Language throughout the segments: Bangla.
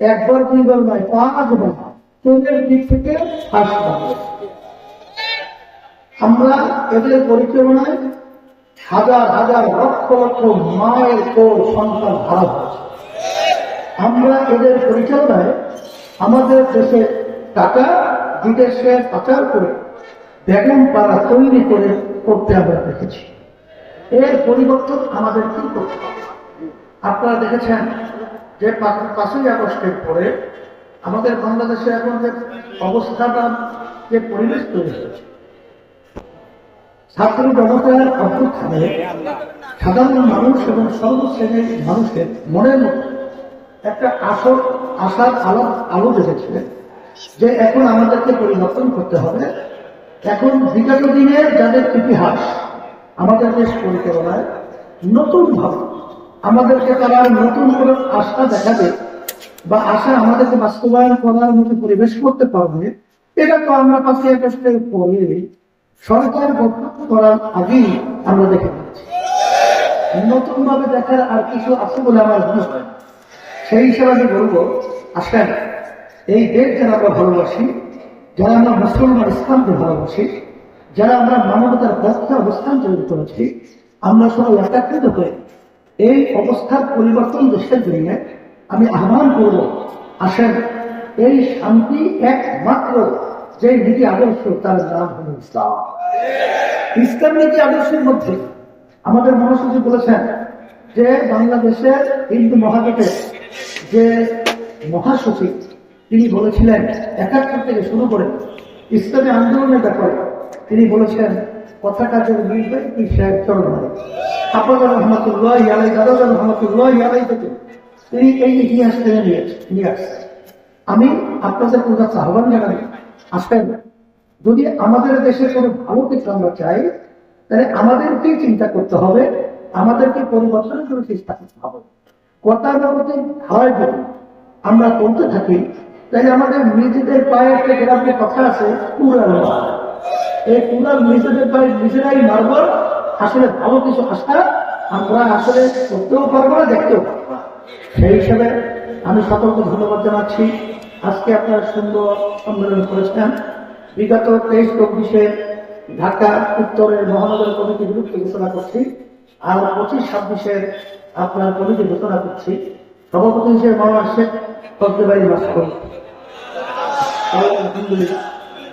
একবার নয় পাঁচবার তোদের দিক থেকে আমরা এদের পরিচালনায় হাজার হাজার, লক্ষ লক্ষ মায়ের আমরা এদের পরিচালনায় আমাদের দেশের টাকা, বিদেশে পাচার করে বেগম পাড়া তৈরি করে করতে আমরা দেখেছি। এর পরিবর্তন আমাদের কি করতে হবে? আপনারা দেখেছেন যে পাঁচই আগস্টের পরে আমাদের বাংলাদেশে এখন যে অবস্থাটা, যে পরিবেশ তৈরি হয়েছে, ছাত্র জনতার অভ্যুত্থানে সাধারণ মানুষ এবং সর্বশ্রেণীর মানুষের মনের মধ্যে একটা আসর আশার আলো আলো দেখেছে যে এখন আমাদেরকে পরিবর্তন করতে হবে। এখন বিগত দিনের যাদের ইতিহাস আমাদের দেশ পরিচালনায় নতুন ভাবে আমাদেরকে তারা নতুন করে আশা দেখাবে বা আশা আমাদেরকে বাস্তবায়ন করার মতো পরিবেশ করতে পারবে, এটা তো আমরা পাঁচই আগস্টের পরে সরকার গঠন করার আগেই আমরা দেখে নিচ্ছি নতুন ভাবে দেখার আর কিছু আছে বলে আমার মনে হয় সেই হিসাবে আমি বলব, আসেন, এই দেশ যারা আমরা ভালোবাসি, যারা আমরা মুসলমান ইসলামকে ভালোবাসি, যারা আমরা মানবতার পক্ষে অবস্থান তৈরি করেছি, আমরা সবাই একাত্রিত হয়ে এই অবস্থার পরিবর্তন দেশের জন্য আমি আহ্বান করব, আসেন, এই শান্তি একমাত্র যে নীতি আদর্শ, তার নাম হল ইসলাম। ইসলাম নীতি আদর্শের মধ্যে আমাদের মহাসচিব বলেছেন যে বাংলাদেশের হিন্দু মহাজোটের যে মহাসচিব, তিনি বলেছিলেন, একাত্তর থেকে শুরু করে ইসলামী আন্দোলনের ব্যাপারে তিনি বলেছেন কথা কাজের বিরুদ্ধে কি চরণ হয় আপনাদের আমি আপনাদের কোনো কাছে আহ্বান জানাই আসেন যদি আমাদের দেশে কোনো ভালো কিছু আমরা চাই, তাহলে আমাদেরকেই চিন্তা করতে হবে, আমাদেরকে পরিবর্তনের জন্য চেষ্টা করতে হবে। কথার বাবদে হয় যদি আমরা করতে থাকি, তাহলে আমাদের নিজেদের পায়ে একটা গ্রামের কথা আছে কুড়াল এই কুড়াল নিজেদের পায়ে নিজেরাই মারব আসলে ভালো কিছু আশা আমরা আসলে করতেও পারব না দেখতেও পারব সেই হিসাবে আমি সকলকে ধন্যবাদ জানাচ্ছি। আজকে আপনারা সুন্দর সম্মেলন করেছেন। বিগত তেইশ, চব্বিশে ঢাকা উত্তরের মহানগর কমিটি বিরুদ্ধে ঘোষণা করছি। আর পঁচিশ ছাব্বিশের আপনার কমিটি ঘোষণা করছি। সভাপতি হিসেবে মাওলানা শেখ ফজলবাড়ি মাস্কর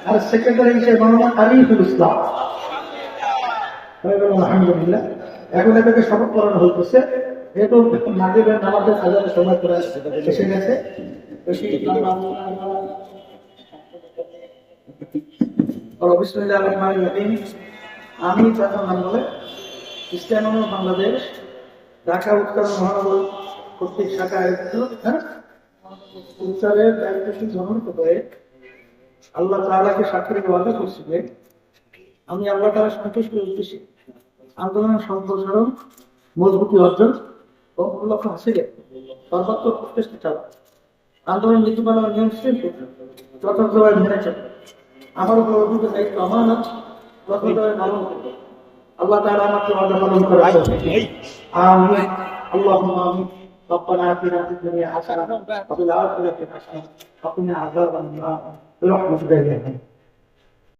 আর সেক্রেটারি হিসেবে মাওলানা আরিফুল ইসলাম। আলহামদুলিল্লাহ। এখন এটাকে শপথ করানো হইতেছে করে গেছে। আমি বাংলাদেশ ঢাকা উত্তর মহানগর কর্তৃক শাখা আয়োজিত হ্যাঁ? আল্লাহ তাআলাকে সাক্ষী ওয়াদা করছি যে আমি আল্লাহ তাআলা সন্তুষ্টির উদ্দেশ্যে আন্দোলনের সম্প্রসারণ মজবুতি অর্জন ও লক্ষ্য হাসিলে সর্বাত্মক প্রচেষ্টা চালাব আন্দোলন নীতিমালা ও নিয়ম শৃঙ্খল যথাযথভাবে মেনে চলবে আমার উপর অর্পিত দায়িত্ব আমানত যথাযথভাবে পালন করবে আল্লাহ তাআলা আমাকে ওয়াদা পালন করে আমিন اللهم آمين ربنا آتنا في الدنيا حسنة وفي الآخرة حسنة وقنا عذاب النار برحمتك يا رب